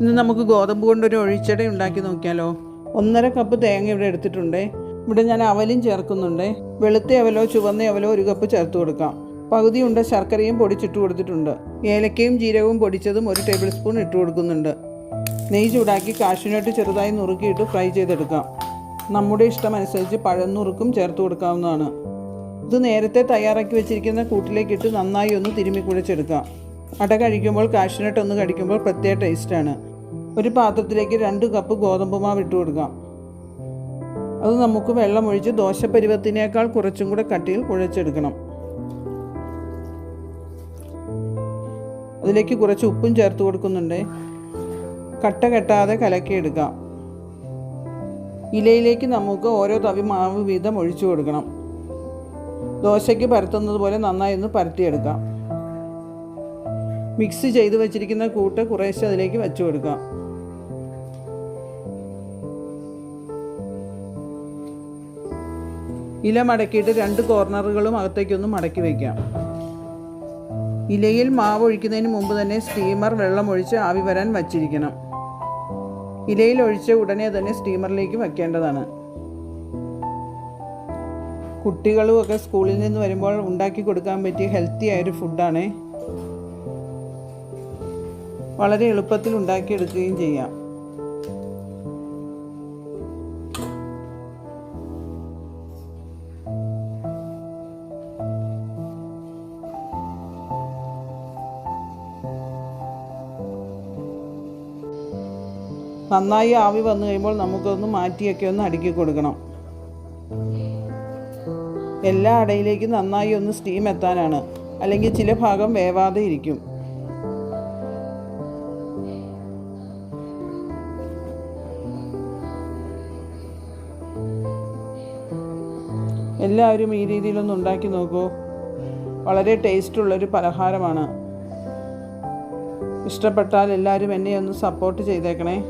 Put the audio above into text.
ഇന്ന് നമുക്ക് ഗോതമ്പ് കൊണ്ടൊരു ഒഴിച്ചട ഉണ്ടാക്കി നോക്കിയാലോ. ഒന്നര കപ്പ് തേങ്ങ ഇവിടെ എടുത്തിട്ടുണ്ട്. ഇവിടെ ഞാൻ അവലും ചേർക്കുന്നുണ്ട്. വെളുത്ത അവലോ ചുവന്ന അവലോ ഒരു കപ്പ് ചേർത്ത് കൊടുക്കാം. പകുതി ഉണ്ട ശർക്കരയും പൊടിച്ചിട്ട് കൊടുത്തിട്ടുണ്ട്. ഏലക്കയും ജീരകവും പൊടിച്ചതും ഒരു ടേബിൾ സ്പൂൺ ഇട്ട് കൊടുക്കുന്നുണ്ട്. നെയ്യ് ചൂടാക്കി കാഷ്യൂനട്ട് ചെറുതായി നുറുക്കിയിട്ട് ഫ്രൈ ചെയ്തെടുക്കാം. നമ്മുടെ ഇഷ്ടമനുസരിച്ച് പഴം നുറുക്കും ചേർത്ത് കൊടുക്കാവുന്നതാണ്. ഇത് നേരത്തെ തയ്യാറാക്കി വെച്ചിരിക്കുന്ന കൂട്ടിലേക്ക് ഇട്ട് നന്നായി ഒന്ന് തിരുമ്മി കുഴച്ചെടുക്കാം. അട കഴിക്കുമ്പോൾ കാഷ്യൂനട്ട് ഒന്ന് കടിക്കുമ്പോൾ പ്രത്യേക ടേസ്റ്റാണ് ഒരു പാത്രത്തിലേക്ക് രണ്ട് കപ്പ് ഗോതമ്പ് മാവ് ഇട്ട് കൊടുക്കാം. അത് നമുക്ക് വെള്ളമൊഴിച്ച് ദോശപ്പരുവത്തിനേക്കാൾ കുറച്ചും കൂടെ കട്ടിയിൽ കുഴച്ചെടുക്കണം. അതിലേക്ക് കുറച്ച് ഉപ്പും ചേർത്ത് കൊടുക്കുന്നുണ്ട്. കട്ട കെട്ടാതെ കലക്കിയെടുക്കാം ഇലയിലേക്ക് നമുക്ക് ഓരോ തവി മാവ് വീതം ഒഴിച്ചു കൊടുക്കണം. ദോശയ്ക്ക് പരത്തുന്നത് പോലെ നന്നായി ഒന്ന് പരത്തിയെടുക്കാം. മിക്സ് ചെയ്ത് വെച്ചിരിക്കുന്ന കൂട്ട് കുറേശ്ശെ അതിലേക്ക് വെച്ചു കൊടുക്കാം. ഇല മടക്കിയിട്ട് രണ്ട് കോർണറുകളും അകത്തേക്കൊന്ന് മടക്കി വയ്ക്കാം ഇലയിൽ മാവ് ഒഴിക്കുന്നതിന് മുമ്പ് തന്നെ സ്റ്റീമർ വെള്ളം ഒഴിച്ച് ആവി വരാൻ വച്ചിരിക്കണം. ഇലയിൽ ഒഴിച്ച് ഉടനെ തന്നെ സ്റ്റീമറിലേക്ക് വയ്ക്കേണ്ടതാണ് കുട്ടികളും ഒക്കെ സ്കൂളിൽ നിന്ന് വരുമ്പോൾ ഉണ്ടാക്കി കൊടുക്കാൻ പറ്റിയ ഹെൽത്തി ആയൊരു ഫുഡാണ്. വളരെ എളുപ്പത്തിൽ ഉണ്ടാക്കിയെടുക്കുകയും ചെയ്യാം. നന്നായി ആവി വന്നു കഴിയുമ്പോൾ നമുക്കൊന്ന് മാറ്റിയൊക്കെ ഒന്ന് അടുക്കി കൊടുക്കണം. എല്ലാ അടയിലേക്കും നന്നായി ഒന്ന് സ്റ്റീം എത്താനാണ്. അല്ലെങ്കിൽ ചില ഭാഗം വേവാതെ ഇരിക്കും. എല്ലാവരും ഈ രീതിയിലൊന്ന് ഉണ്ടാക്കി നോക്കൂ. വളരെ ടേസ്റ്റുള്ളൊരു പലഹാരമാണ്. ഇഷ്ടപ്പെട്ടാൽ എല്ലാവരും എന്നെ ഒന്ന് സപ്പോർട്ട് ചെയ്തേക്കണേ.